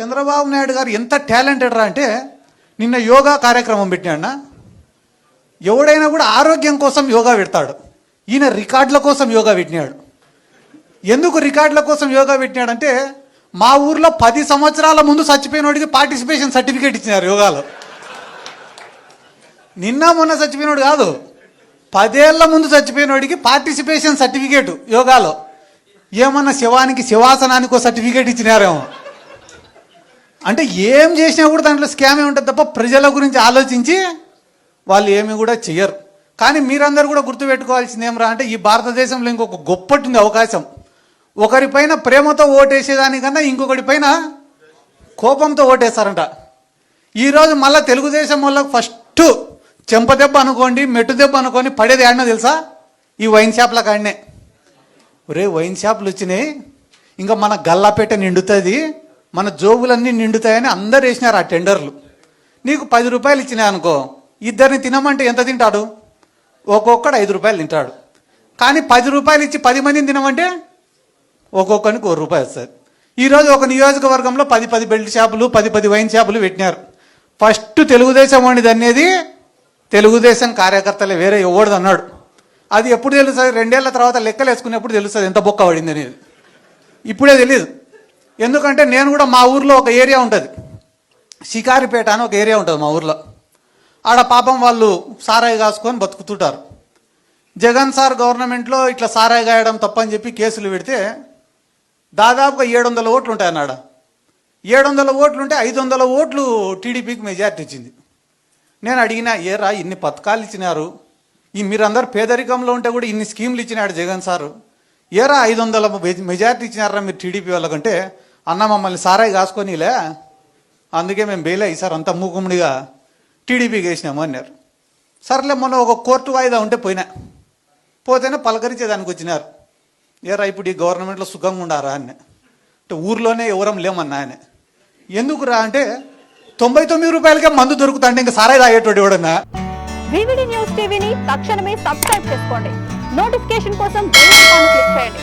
చంద్రబాబు నాయుడు గారు ఎంత టాలెంటెడ్ రా అంటే నిన్న యోగా కార్యక్రమం పెట్టినాడన్నా ఎవడైనా కూడా ఆరోగ్యం కోసం యోగా పెడతాడు. ఈయన రికార్డుల కోసం యోగా పెట్టినాడు. ఎందుకు రికార్డుల కోసం యోగా పెట్టినాడంటే మా ఊర్లో పది సంవత్సరాల ముందు చచ్చిపోయినోడికి పార్టిసిపేషన్ సర్టిఫికేట్ ఇచ్చినారు యోగాలో. నిన్న మొన్న చచ్చిపోయినోడు కాదు పదేళ్ళ ముందు చచ్చిపోయినోడికి పార్టిసిపేషన్ సర్టిఫికేట్ యోగాలో. ఏమన్నా శివానికి శివాసనానికి సర్టిఫికేట్ ఇచ్చినారేమో. అంటే ఏం చేసినా కూడా దాంట్లో స్కామే ఉంటుంది తప్ప ప్రజల గురించి ఆలోచించి వాళ్ళు ఏమి కూడా చెయ్యరు. కానీ మీరందరూ కూడా గుర్తుపెట్టుకోవాల్సింది ఏమరా అంటే ఈ భారతదేశంలో ఇంకొక గొప్పటి అవకాశం. ఒకరిపైన ప్రేమతో ఓటేసేదానికన్నా ఇంకొకటి పైన కోపంతో ఓటేస్తారంట. ఈరోజు మళ్ళీ తెలుగుదేశం వల్ల ఫస్ట్ చెంపదెబ్బ అనుకోండి మెట్టు దెబ్బ పడేది ఆడినా తెలుసా? ఈ వైన్ షాప్ల కాడనే. ఒరే వైన్ షాపులు వచ్చినాయి. ఇంకా మన గల్లాపేట నిండుతుంది. మన జోబులన్నీ నిండుతాయని అందరు వేసినారు ఆ టెండర్లు. నీకు పది రూపాయలు ఇచ్చినాయి అనుకో ఇద్దరిని తినమంటే ఎంత తింటాడు? ఒక్కొక్కడు ఐదు రూపాయలు తింటాడు. కానీ పది రూపాయలు ఇచ్చి పది మందిని తినమంటే ఒక్కొక్కరికి ఒక రూపాయి వస్తుంది. ఈరోజు ఒక నియోజకవర్గంలో పది పది బెల్ట్ షాపులు పది పది వైన్ షాపులు పెట్టినారు. ఫస్ట్ తెలుగుదేశం వండిది అనేది తెలుగుదేశం కార్యకర్తలే వేరే ఎవడిది అన్నాడు. అది ఎప్పుడు తెలుస్తుంది? రెండేళ్ళ తర్వాత లెక్కలు వేసుకునేప్పుడు తెలుస్తుంది ఎంత బొక్క పడింది అనేది. ఇప్పుడే తెలియదు ఎందుకంటే నేను కూడా మా ఊర్లో ఒక ఏరియా ఉంటుంది. షికారిపేట అని ఒక ఏరియా ఉంటుంది మా ఊర్లో. ఆడ పాపం వాళ్ళు సారాయి కాసుకొని బతుకుతుంటారు. జగన్ సార్ గవర్నమెంట్లో ఇట్లా సారాయి గాయడం తప్పని చెప్పి కేసులు పెడితే దాదాపుగా ఏడు వందల ఓట్లు ఉంటాయి అన్నాడ. ఏడు వందల ఓట్లు ఉంటే ఐదు వందల ఓట్లు టీడీపీకి మెజార్టీ ఇచ్చింది. నేను అడిగినా ఏరా ఇన్ని పథకాలు ఇచ్చినారు. ఈ మీరందరూ పేదరికంలో ఉంటే కూడా ఇన్ని స్కీమ్లు ఇచ్చినాడు జగన్ సారు. ఏరా ఐదు వందల మెజార్టీ ఇచ్చినారా మీరు టీడీపీ వాళ్ళకంటే? అన్న మమ్మల్ని సారాయి కాసుకొనిలే. అందుకే మేము బెయిల్ ఈసారి అంతా మూకుముడిగా టీడీపీకి వేసినాము అన్నారు. సర్లే మొన్న ఒక కోర్టు వాయిదా ఉంటే పోయినా. పోతేనే పలకరించేదానికి వచ్చినారు. ఏరా ఇప్పుడు ఈ గవర్నమెంట్లో సుఖంగా ఉండారా అని అంటే ఊర్లోనే ఎవరం లేమన్నా ఆయన ఎందుకురా అంటే తొంభై తొమ్మిది రూపాయలకే మందు దొరుకుతాంటే ఇంకా సారాయి తాగేటోడు ఎవడన్నా? వివిడి న్యూస్ టీవీని తక్షణమే సబ్స్క్రైబ్ చేసుకోండి. నోటిఫికేషన్ కోసం బెల్ ఐకాన్ క్లిక్ చేయండి.